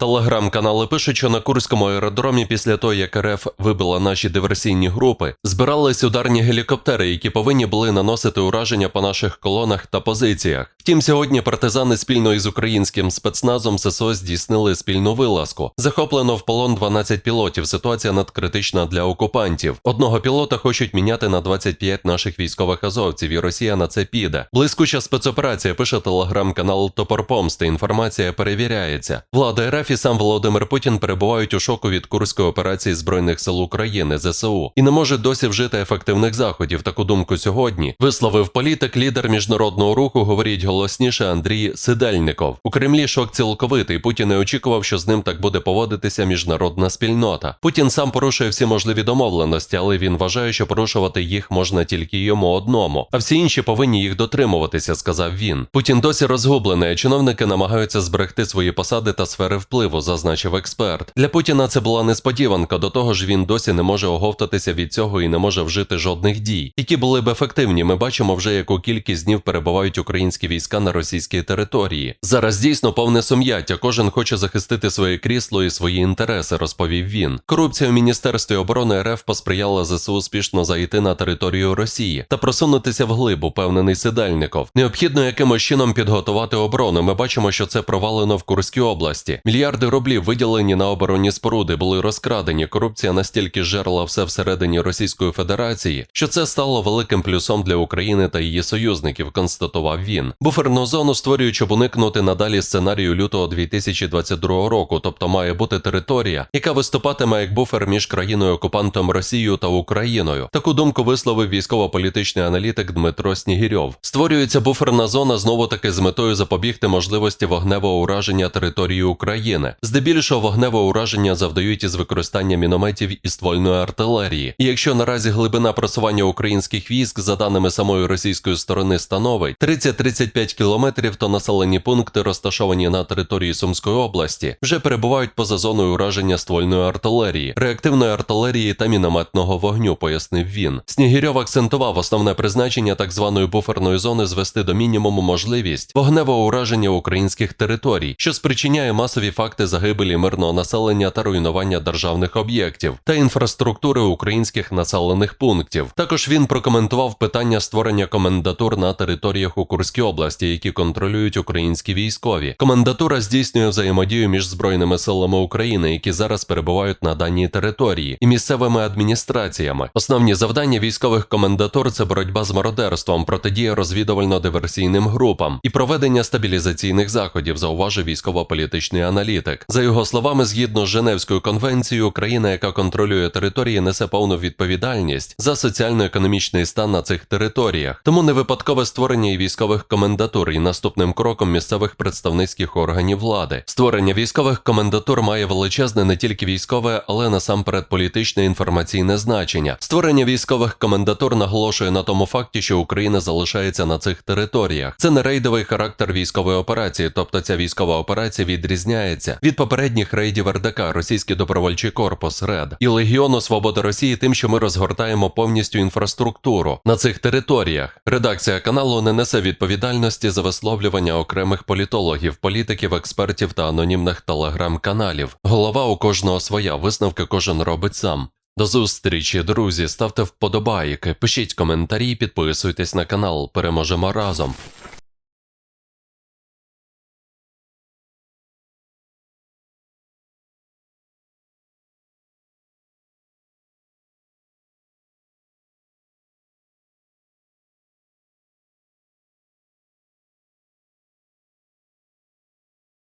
Телеграм-канали пишуть, що на Курському аеродромі після того, як РФ вибила наші диверсійні групи, збирались ударні гелікоптери, які повинні були наносити ураження по наших колонах та позиціях. Втім, сьогодні партизани спільно із українським спецназом ССО здійснили спільну вилазку. Захоплено в полон 12 пілотів. Ситуація надкритична для окупантів. Одного пілота хочуть міняти на 25 наших військових азовців, і Росія на це піде. Блискуча спецоперація пише телеграм-канал Топор Помсти. Інформація перевіряється. Влада РФ і сам Володимир Путін перебувають у шоку від курської операції збройних сил України ЗСУ і не можуть досі вжити ефективних заходів. Таку думку сьогодні висловив політик, лідер міжнародного руху. Говоріть голосніше Андрій Сидельников. У Кремлі шок цілковитий. Путін не очікував, що з ним так буде поводитися міжнародна спільнота. Путін сам порушує всі можливі домовленості, але він вважає, що порушувати їх можна тільки йому одному. А всі інші повинні їх дотримуватися, сказав він. Путін досі розгублений. Чиновники намагаються зберегти свої посади та сфери впливу, зазначив експерт. Для Путіна це була несподіванка. До того ж, він досі не може оговтатися від цього і не може вжити жодних дій, які були б ефективні. Ми бачимо вже, яку кількість днів перебувають українські війська на російській території. Зараз дійсно повне сум'яття. Кожен хоче захистити своє крісло і свої інтереси, розповів він. Корупція у міністерстві оборони РФ посприяла ЗСУ успішно зайти на територію Росії та просунутися вглиб, упевнений Сидельников. Необхідно якимось чином підготувати оборону. Ми бачимо, що це провалено в Курській області. Мільярди рублів виділені на оборонні споруди були розкрадені. Корупція настільки жерла все всередині Російської Федерації, що це стало великим плюсом для України та її союзників, констатував він. Буферну зону створюють, щоб уникнути надалі сценарію лютого 2022 року, тобто має бути територія, яка виступатиме як буфер між країною окупантом Росією та Україною. Таку думку висловив військово-політичний аналітик Дмитро Снігірьов. Створюється буферна зона знову таки з метою запобігти можливості вогневого ураження території України. Здебільшого вогневе ураження завдають із використанням мінометів і ствольної артилерії. І якщо наразі глибина просування українських військ, за даними самої російської сторони, становить 30-35 кілометрів, то населені пункти, розташовані на території Сумської області, вже перебувають поза зоною ураження ствольної артилерії, реактивної артилерії та мінометного вогню, пояснив він. Снігірьов акцентував основне призначення так званої буферної зони звести до мінімуму можливість вогневого ураження українських територій, що спричиняє масові факти загибелі мирного населення та руйнування державних об'єктів та інфраструктури українських населених пунктів. Також він прокоментував питання створення комендатур на територіях у Курській області, які контролюють українські військові. Комендатура здійснює взаємодію між збройними силами України, які зараз перебувають на даній території, і місцевими адміністраціями. Основні завдання військових комендатур це боротьба з мародерством, протидія розвідувально-диверсійним групам і проведення стабілізаційних заходів, зауважив військово-політичний аналітик. За його словами, згідно з Женевською конвенцією, країна, яка контролює території, несе повну відповідальність за соціально-економічний стан на цих територіях. Тому не випадкове створення і військових комендатур і наступним кроком місцевих представницьких органів влади. Створення військових комендатур має величезне не тільки військове, але насамперед політичне інформаційне значення. Створення військових комендатур наголошує на тому факті, що Україна залишається на цих територіях. Це не рейдовий характер військової операції, тобто ця військова операція відрізняється від попередніх рейдів РДК, російський добровольчий корпус РЕД і Легіону Свободи Росії, тим, що ми розгортаємо повністю інфраструктуру на цих територіях. Редакція каналу не несе відповідальності за висловлювання окремих політологів, політиків, експертів та анонімних телеграм-каналів. Голова у кожного своя, висновки кожен робить сам. До зустрічі, друзі. Ставте вподобайки, пишіть коментарі, підписуйтесь на канал. Переможемо разом.